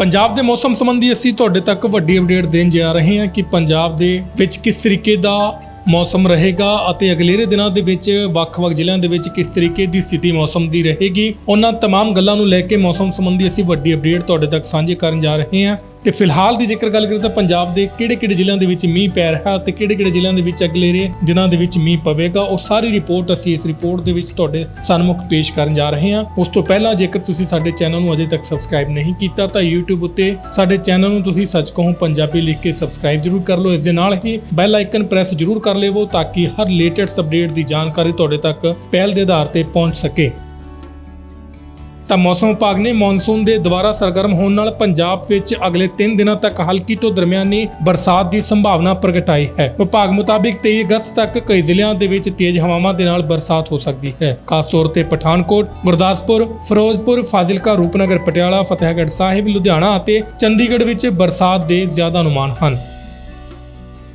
ਪੰਜਾਬ ਦੇ ਮੌਸਮ ਸੰਬੰਧੀ ਅਸੀਂ ਤੁਹਾਡੇ ਤੱਕ ਵੱਡੀ ਅਪਡੇਟ ਦੇਣ ਜਾ ਰਹੇ ਹਾਂ ਕਿ ਪੰਜਾਬ ਦੇ ਵਿੱਚ ਕਿਸ ਤਰੀਕੇ ਦਾ ਮੌਸਮ ਰਹੇਗਾ ਅਤੇ ਅਗਲੇਰੇ ਦਿਨਾਂ ਦੇ ਵਿੱਚ ਵੱਖ-ਵੱਖ ਜ਼ਿਲ੍ਹਿਆਂ ਦੇ ਵਿੱਚ ਕਿਸ ਤਰੀਕੇ ਦੀ ਸਥਿਤੀ ਮੌਸਮ ਦੀ ਰਹੇਗੀ ਉਹਨਾਂ तमाम ਗੱਲਾਂ ਨੂੰ ਲੈ ਕੇ ਮੌਸਮ ਸੰਬੰਧੀ ਅਸੀਂ ਵੱਡੀ ਅਪਡੇਟ ਤੁਹਾਡੇ ਤੱਕ ਸਾਂਝੀ ਕਰਨ ਜਾ ਰਹੇ ਹਾਂ ਤੇ ਫਿਲਹਾਲ ਦੀ ਜੇਕਰ ਗੱਲ ਕਰੀਏ ਤਾਂ ਪੰਜਾਬ ਦੇ ਕਿਹੜੇ-ਕਿਹੜੇ ਜ਼ਿਲ੍ਹਿਆਂ ਦੇ ਵਿੱਚ ਮੀਂਹ ਪੈ ਰਿਹਾ ਤੇ ਕਿਹੜੇ-ਕਿਹੜੇ ਜ਼ਿਲ੍ਹਿਆਂ ਦੇ ਵਿੱਚ ਅਗਲੇ ਦਿਨਾਂ ਦੇ ਵਿੱਚ ਮੀਂਹ ਪਵੇਗਾ, ਉਹ ਸਾਰੀ ਰਿਪੋਰਟ ਅਸੀਂ ਇਸ ਰਿਪੋਰਟ ਦੇ ਵਿੱਚ ਤੁਹਾਡੇ ਸਾਹਮਣੇ ਪੇਸ਼ ਕਰਨ ਜਾ ਰਹੇ ਹਾਂ। ਉਸ ਤੋਂ ਪਹਿਲਾਂ ਜੇਕਰ ਤੁਸੀਂ ਸਾਡੇ ਚੈਨਲ ਨੂੰ ਅਜੇ ਤੱਕ ਸਬਸਕ੍ਰਾਈਬ ਨਹੀਂ ਕੀਤਾ ਤਾਂ YouTube ਉੱਤੇ ਸਾਡੇ ਚੈਨਲ ਨੂੰ ਤੁਸੀਂ ਸੱਚ ਕਹੋ, ਪੰਜਾਬੀ ਲਿਖ ਕੇ ਸਬਸਕ੍ਰਾਈਬ ਜ਼ਰੂਰ ਕਰ ਲਓ। ਇਸ ਦੇ ਨਾਲ ਹੀ ਬੈਲ ਆਈਕਨ ਪ੍ਰੈਸ ਜ਼ਰੂਰ ਕਰ ਲੇਵੋ ਤਾਂ ਕਿ ਹਰ ਲੇਟੈਸਟ ਅਪਡੇਟ ਦੀ ਜਾਣਕਾਰੀ ਤੁਹਾਡੇ ਤੱਕ ਪਹਿਲ ਦੇ ਆਧਾਰ ਤੇ ਪਹੁੰਚ ਸਕੇ। ਤਾਂ ਮੌਸਮ ਵਿਭਾਗ ਨੇ ਮੌਨਸੂਨ ਦੇ ਦੁਬਾਰਾ ਸਰਗਰਮ ਹੋਣ ਨਾਲ ਪੰਜਾਬ ਵਿੱਚ ਅਗਲੇ 3 ਦਿਨਾਂ ਤੱਕ ਹਲਕੀ ਤੋਂ ਦਰਮਿਆਨੀ ਬਰਸਾਤ ਦੀ ਸੰਭਾਵਨਾ ਪ੍ਰਗਟਾਈ ਹੈ। ਵਿਭਾਗ ਮੁਤਾਬਿਕ 23 ਅਗਸਤ ਤੱਕ ਕਈ ਜ਼ਿਲ੍ਹਿਆਂ ਦੇ ਵਿੱਚ ਤੇਜ਼ ਹਵਾਵਾਂ ਦੇ ਨਾਲ ਬਰਸਾਤ ਹੋ ਸਕਦੀ ਹੈ। ਖਾਸ ਤੌਰ ਤੇ ਪਠਾਨਕੋਟ, ਗੁਰਦਾਸਪੁਰ, ਫਿਰੋਜ਼ਪੁਰ, ਫਾਜ਼ਿਲਕਾ, ਰੂਪਨਗਰ, ਪਟਿਆਲਾ, ਫਤਿਹਗੜ੍ਹ ਸਾਹਿਬ, ਲੁਧਿਆਣਾ ਅਤੇ ਚੰਡੀਗੜ੍ਹ ਵਿੱਚ ਬਰਸਾਤ ਦੇ ਜ਼ਿਆਦਾ ਅਨੁਮਾਨ ਹਨ।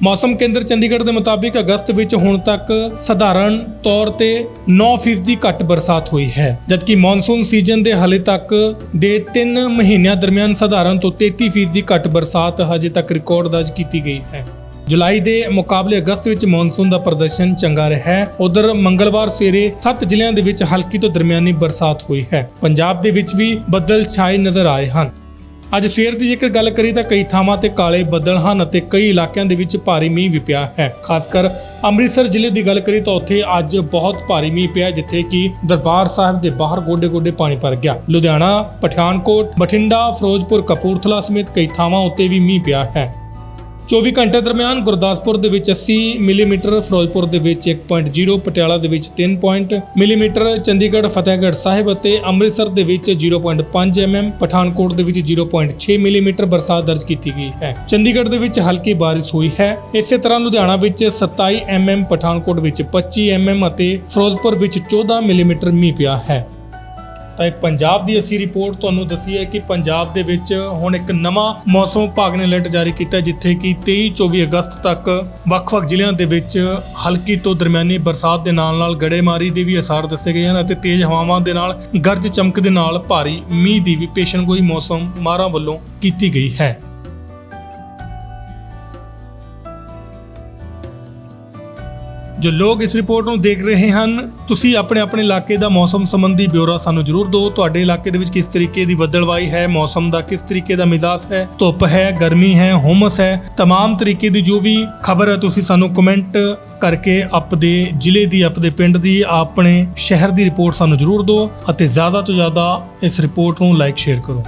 ਮੌਸਮ ਕੇਂਦਰ ਚੰਡੀਗੜ੍ਹ ਦੇ ਮੁਤਾਬਿਕ ਅਗਸਤ ਵਿੱਚ ਹੁਣ ਤੱਕ ਸਧਾਰਨ ਤੌਰ ਤੇ 9% ਘੱਟ ਬਰਸਾਤ ਹੋਈ ਹੈ, ਜਦਕਿ ਮੌਨਸੂਨ ਸੀਜ਼ਨ ਦੇ ਹਲੇ ਤੱਕ ਦੇ 3 ਮਹੀਨਿਆਂ ਦਰਮਿਆਨ ਸਧਾਰਨ ਤੋਂ 33% ਘੱਟ ਬਰਸਾਤ ਹਜੇ ਤੱਕ ਰਿਕਾਰਡ ਦਰਜ ਕੀਤੀ ਗਈ ਹੈ। ਜੁਲਾਈ ਦੇ ਮੁਕਾਬਲੇ ਅਗਸਤ ਵਿੱਚ ਮੌਨਸੂਨ ਦਾ ਪ੍ਰਦਰਸ਼ਨ ਚੰਗਾ ਰਿਹਾ ਹੈ। ਉਧਰ ਮੰਗਲਵਾਰ ਸਵੇਰੇ 7 ਜ਼ਿਲ੍ਹਿਆਂ ਦੇ ਵਿੱਚ ਹਲਕੀ ਤੋਂ ਦਰਮਿਆਨੀ ਬਰਸਾਤ ਹੋਈ ਹੈ। ਪੰਜਾਬ ਦੇ ਵਿੱਚ ਵੀ ਬੱਦਲ ਛਾਏ ਨਜ਼ਰ ਆਏ ਹਨ। ਅੱਜ ਸਵੇਰ ਦੀ ਜੇਕਰ ਗੱਲ ਕਰੀ ਤਾਂ ਕਈ ਥਾਵਾਂ ਤੇ ਕਾਲੇ ਬੱਦਲ ਹਨ ਅਤੇ ਕਈ ਇਲਾਕਿਆਂ ਦੇ ਵਿੱਚ ਭਾਰੀ ਮੀਂਹ ਵੀ ਪਿਆ ਹੈ। ਖਾਸ ਕਰ ਅੰਮ੍ਰਿਤਸਰ ਜ਼ਿਲ੍ਹੇ ਦੀ ਗੱਲ ਕਰੀ ਤਾਂ ਉੱਥੇ ਅੱਜ ਬਹੁਤ ਭਾਰੀ ਮੀਂਹ ਪਿਆ ਜਿੱਥੇ ਕਿ ਦਰਬਾਰ ਸਾਹਿਬ ਦੇ ਬਾਹਰ ਗੋਡੇ-ਗੋਡੇ ਪਾਣੀ ਭਰ ਗਿਆ। ਲੁਧਿਆਣਾ, ਪਠਾਨਕੋਟ, ਬਠਿੰਡਾ, ਫਿਰੋਜ਼ਪੁਰ, ਕਪੂਰਥਲਾ ਸਮੇਤ ਕਈ ਥਾਵਾਂ ਉੱਤੇ ਵੀ ਮੀਂਹ ਪਿਆ ਹੈ। 24 ਘੰਟੇ ਦਰਮਿਆਨ ਗੁਰਦਾਸਪੁਰ ਦੇ ਵਿੱਚ 80 ਮਿਲੀਮੀਟਰ, ਫਿਰੋਜ਼ਪੁਰ ਦੇ ਵਿੱਚ 1.0 ਪਟਿਆਲਾ ਦੇ ਵਿੱਚ 3 ਪੁਆਇੰਟ ਮਿਲੀਮੀਟਰ, ਚੰਡੀਗੜ੍ਹ, ਫਤਿਹਗੜ੍ਹ ਸਾਹਿਬ ਅਤੇ ਅੰਮ੍ਰਿਤਸਰ ਦੇ ਵਿੱਚ 0.5 mm ਪਠਾਨਕੋਟ ਦੇ ਵਿੱਚ 0.6 ਮਿਲੀਮੀਟਰ ਬਰਸਾਤ ਦਰਜ ਕੀਤੀ ਗਈ ਹੈ। ਚੰਡੀਗੜ੍ਹ ਦੇ ਵਿੱਚ ਹਲਕੀ ਬਾਰਿਸ਼ ਹੋਈ ਹੈ। ਇਸੇ ਤਰ੍ਹਾਂ ਲੁਧਿਆਣਾ ਵਿੱਚ 27 mm ਪਠਾਨਕੋਟ ਵਿੱਚ 25 mm ਅਤੇ ਫਿਰੋਜ਼ਪੁਰ ਵਿੱਚ 14 ਮਿਲੀਮੀਟਰ ਮੀਂਹ ਪਿਆ ਹੈ। ਤਾਂ ਇਹ ਪੰਜਾਬ ਦੀ ਅਸੀਂ ਰਿਪੋਰਟ ਤੁਹਾਨੂੰ ਦੱਸੀ ਹੈ ਕਿ ਪੰਜਾਬ ਦੇ ਵਿੱਚ ਹੁਣ ਇੱਕ ਨਵਾਂ ਮੌਸਮ ਵਿਭਾਗ ਨੇ ਅਲਰਟ ਜਾਰੀ ਕੀਤਾ ਜਿੱਥੇ ਕਿ 23 24 ਅਗਸਤ ਤੱਕ ਵੱਖ-ਵੱਖ ਜ਼ਿਲ੍ਹਿਆਂ ਦੇ ਵਿੱਚ ਹਲਕੀ ਤੋਂ ਦਰਮਿਆਨੀ ਬਰਸਾਤ ਦੇ ਨਾਲ-ਨਾਲ ਗੜੇਮਾਰੀ ਦੇ ਵੀ ਅਸਾਰ ਦੱਸੇ ਗਏ ਹਨ ਅਤੇ ਤੇਜ਼ ਹਵਾਵਾਂ ਦੇ ਨਾਲ ਗਰਜ ਚਮਕ ਦੇ ਨਾਲ ਭਾਰੀ ਮੀਂਹ ਦੀ ਵੀ ਪੇਸ਼ਨਗੋਈ ਮੌਸਮ ਮਾਹਰਾਂ ਵੱਲੋਂ ਕੀਤੀ ਗਈ ਹੈ। ਜੋ ਲੋਕ ਇਸ ਰਿਪੋਰਟ ਨੂੰ ਦੇਖ ਰਹੇ ਹਨ ਤੁਸੀਂ ਆਪਣੇ ਆਪਣੇ ਇਲਾਕੇ ਦਾ ਮੌਸਮ ਸੰਬੰਧੀ ਬਿਊਰਾ ਸਾਨੂੰ ਜਰੂਰ ਦਿਓ ਤੁਹਾਡੇ ਇਲਾਕੇ ਦੇ ਵਿੱਚ ਕਿਸ ਤਰੀਕੇ ਦੀ ਬੱਦਲਵਾਈ ਹੈ ਮੌਸਮ ਦਾ ਕਿਸ ਤਰੀਕੇ ਦਾ ਮਿਜ਼ਾਜ ਹੈ ਧੁੱਪ ਹੈ ਗਰਮੀ ਹੈ ਹੁਮਸ ਹੈ तमाम ਤਰੀਕੇ ਦੀ ਜੋ ਵੀ ਖਬਰ ਹੈ ਤੁਸੀਂ ਸਾਨੂੰ ਕਮੈਂਟ ਕਰਕੇ ਆਪਦੇ ਜ਼ਿਲ੍ਹੇ ਦੀ ਆਪਦੇ ਪਿੰਡ ਦੀ ਆਪਣੇ ਸ਼ਹਿਰ ਦੀ ਰਿਪੋਰਟ ਸਾਨੂੰ ਜਰੂਰ ਦਿਓ ਅਤੇ ਜ਼ਿਆਦਾ ਤੋਂ ਜ਼ਿਆਦਾ ਇਸ ਰਿਪੋਰਟ ਨੂੰ ਲਾਈਕ ਸ਼ੇਅਰ ਕਰੋ